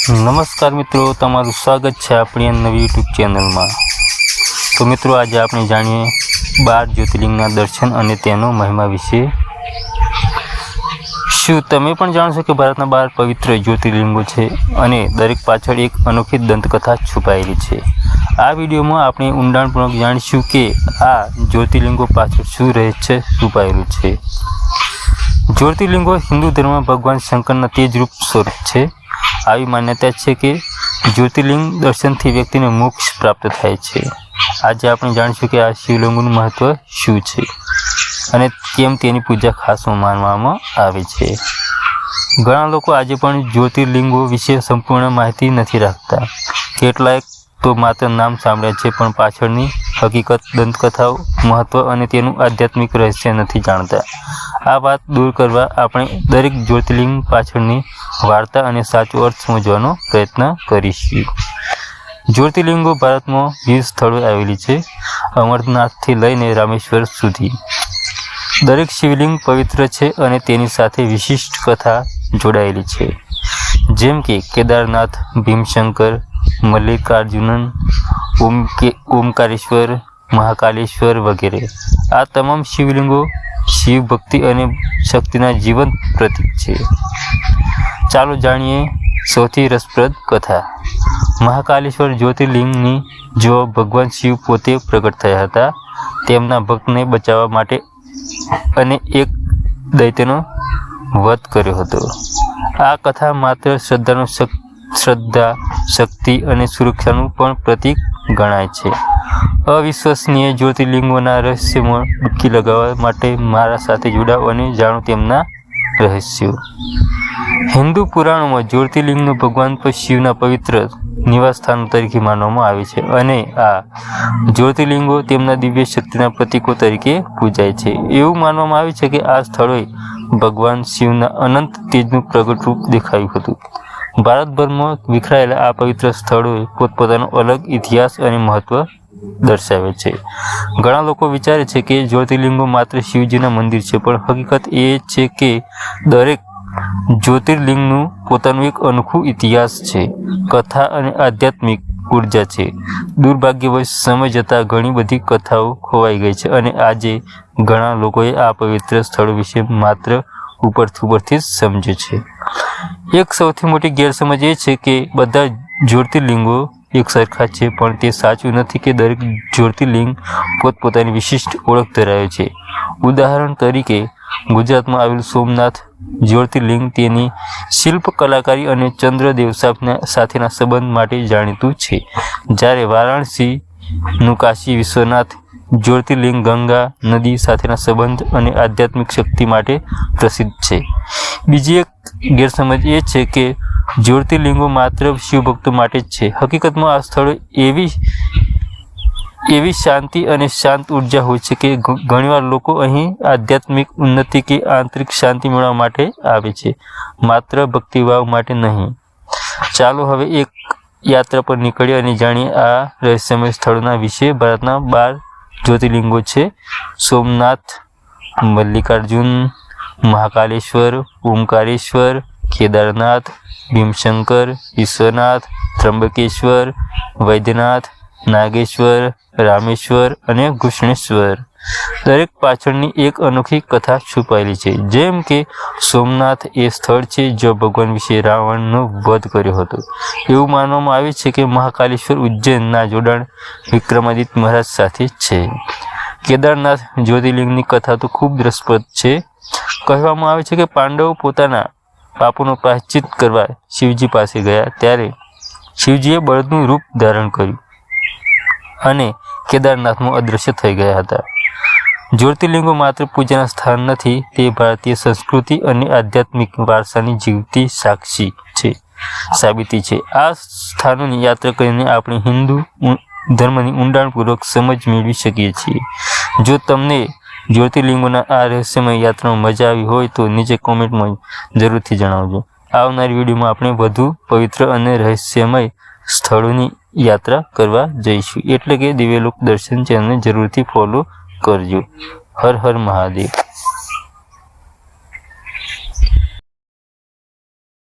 નમસ્કાર મિત્રો, તમારું સ્વાગત છે આપણી નવી યુટ્યુબ ચેનલમાં. તો મિત્રો, આજે આપણે જાણીએ બાર જ્યોતિર્લિંગના દર્શન અને તેનો મહિમા વિશે. શું તમે પણ જાણો છો કે ભારતના બાર પવિત્ર જ્યોતિર્લિંગો છે અને દરેક પાછળ એક અનોખી દંતકથા છુપાયેલી છે? આ વિડીયોમાં આપણે ઊંડાણપૂર્વક જાણીશું કે આ જ્યોતિર્લિંગો પાછળ શું રહસ્ય છુપાયેલું છે. જ્યોતિર્લિંગો હિન્દુ ધર્મમાં ભગવાન શંકરના તેજ રૂપ સ્વરૂપ છે. આવી માન્યતા છે કે જ્યોતિર્લિંગ દર્શનથી વ્યક્તિને મોક્ષ પ્રાપ્ત થાય છે. આજે આપણે જાણીશું કે આ શિવલિંગનું મહત્વ શું છે અને કેમ તેની પૂજા ખાસ માનવામાં આવે છે. ઘણા લોકો આજે પણ જ્યોતિર્લિંગો વિશે સંપૂર્ણ માહિતી નથી રાખતા. કેટલાક તો માત્ર નામ સાંભળ્યા છે, પણ પાછળની હકીકત દંતકથાઓ મહત્વ અને તેનું આધ્યાત્મિક રહસ્ય નથી જાણતા. આ વાત દૂર કરવા આપણે દરેક જ્યોતિર્લિંગ પાછળની વાર્તા અને સાચો અર્થ સમજવાનો પ્રયત્ન કરીશું. જ્યોતિર્લિંગો ભારતમાં વિવિધ સ્થળોએ આવેલી છે, અમરનાથથી લઈને રામેશ્વર સુધી. દરેક શિવલિંગ પવિત્ર છે અને તેની સાથે વિશિષ્ટ કથા જોડાયેલી છે. જેમ કે કેદારનાથ, ભીમશંકર, મલ્લિકાર્જુનન ઓમ કે ઓમકારેશ્વર, મહાકાલેશ્વર વગેરે. આ તમામ શિવલિંગો શિવ ભક્તિ અને શક્તિના જીવંત પ્રતીક છે. ચાલો જાણીએ સૌથી રસપ્રદ કથા. મહાકાલેશ્વર જ્યોતિર્લિંગની જો ભગવાન શિવ પોતે પ્રગટ થયા હતા, તેમના ભક્તને બચાવવા માટે અને એક દૈત્યનો વધ કર્યો હતો. આ કથા માત્ર શ્રદ્ધાનું શ્રદ્ધા, શક્તિ અને સુરક્ષાનું પણ પ્રતીક ગણાય છે. અવિશ્વસનીય જ્યોતિર્લિંગોના રહસ્યમાં ડૂબકી લગાવવા માટે મારા સાથે જોડાઓ અને જાણો તેમના રહસ્યો. હિન્દુ પુરાણોમાં જ્યોતિર્લિંગનું ભગવાન પર શિવના પવિત્ર નિવાસસ્થાન તરીકે માનવામાં આવે છે અને આ જ્યોતિર્લિંગો તેમના દિવ્ય શક્તિના પ્રતીકો તરીકે પૂજાય છે. એવું માનવામાં આવે છે કે આ સ્થળોએ ભગવાન શિવના અનંત તેજનું પ્રગટ રૂપ દેખાયું હતું. ભારતભરમાં વિખરાયેલા આ પવિત્ર સ્થળોએ પોતપોતાનો અલગ ઇતિહાસ અને મહત્વ દર્શાવે છે. ઘણા લોકો વિચારે છે કે જ્યોતિર્લિંગો માત્ર શિવજીના મંદિર છે, પણ હકીકત એ છે કે દરેક જ્યોતિર્લિંગનું પોતાનું એક અનોખું ઇતિહાસ છે, કથા અને આધ્યાત્મિક ઊર્જા છે. દુર્ભાગ્યવશ સમય જતાં ઘણી બધી કથાઓ ખોવાઈ ગઈ છે અને આજે ઘણા લોકોએ આ પવિત્ર સ્થળો વિશે માત્ર ઉપરથી ઉપરથી જ સમજે છે. એક સૌથી મોટી ગેરસમજ એ છે કે બધા જ્યોતિર્લિંગો એક સરખા છે, પણ તે સાચું નથી કે દરેક જ્યોતિર્લિંગ પોતપોતાની વિશિષ્ટ ઓળખ ધરાવે છે. ઉદાહરણ તરીકે, ગુજરાતમાં આવેલું સોમનાથ જ્યોતિર્લિંગ તેની શિલ્પ કલાકારી અને ચંદ્રદેવ સાથના સંબંધ માટે જાણીતું છે. જ્યારે વારાણસીનું કાશી વિશ્વનાથ જ્યોતિર્લિંગ ગંગા નદી સાથેના સંબંધ અને આધ્યાત્મિક શક્તિ માટે પ્રસિદ્ધ છે. બીજી એક ગેરસમજ એ છે કે જ્યોતિર્લિંગો માત્ર શિવભક્તો માટે જ છે. હકીકતમાં આ સ્થળો એવી એવી શાંતિ અને શાંત ઊર્જા હોય છે કે ઘણીવાર લોકો અહીં આધ્યાત્મિક ઉન્નતિ કે આંતરિક શાંતિ મેળવવા માટે આવે છે. માત્ર ભક્તિભાવ માટે નહીં. ચાલો હવે એક યાત્રા પર નીકળીએ અને જાણીએ આ રહસ્યમય સ્થળોના વિશે. ભારતના બાર જ્યોતિર્લિંગો છે. સોમનાથ, મલ્લિકાર્જુન, મહાકાલેશ્વર, ઓમકારેશ્વર, કેદારનાથ ભીમશંકર વિશ્વનાથ ત્રંબકેશ્વર વૈદ્યનાથ, નાગેશ્વર, રામેશ્વર અને ઘૃષ્ણેશ્વર. દરેક પાછળની એક અનોખી કથા છુપાયેલી છે. જેમ કે, સોમનાથ એ સ્થળ છે જ્યાં ભગવાન વિશે રાવણનો વધ કર્યો હતો. એવું માનવામાં આવે છે કે મહાકાલેશ્વર ઉજ્જૈનના જોડાણ વિક્રમાદિત્ય મહારાજ સાથે છે. કેદારનાથ જ્યોતિર્લિંગની કથા તો ખૂબ રસપ્રદ છે. કહેવામાં આવે છે કે પાંડવો પોતાના પાપોનો પ્રાશ્ચિત કરવા શિવજી પાસે ગયા ત્યારે શિવજીએ બળદનું રૂપ ધારણ કર્યું અને કેદારનાથમાં અદૃશ્ય થઈ ગયા હતા. જ્યોતિર્લિંગો માત્ર પૂજાના સ્થાન નથી, તે ભારતીય સંસ્કૃતિ અને આધ્યાત્મિક વારસાની જીવતી સાક્ષી છે, સાબિતી છે. આ સ્થાનોની યાત્રા કરીને આપણે હિન્દુ ધર્મની ઊંડાણપૂર્વક સમજ મેળવી શકીએ છીએ. જો તમને જ્યોતિર્લિંગોના આ રહસ્યમય યાત્રામાં મજા આવી હોય તો નીચે કોમેન્ટમાં જરૂરથી જણાવજો. આવનારી વિડીયોમાં આપણે વધુ પવિત્ર અને રહસ્યમય સ્થળોની યાત્રા કરવા જઈશું. એટલે કે દિવ્યલોક દર્શન ચેનલને જરૂરથી ફોલો કરજો. હર હર મહાદેવ.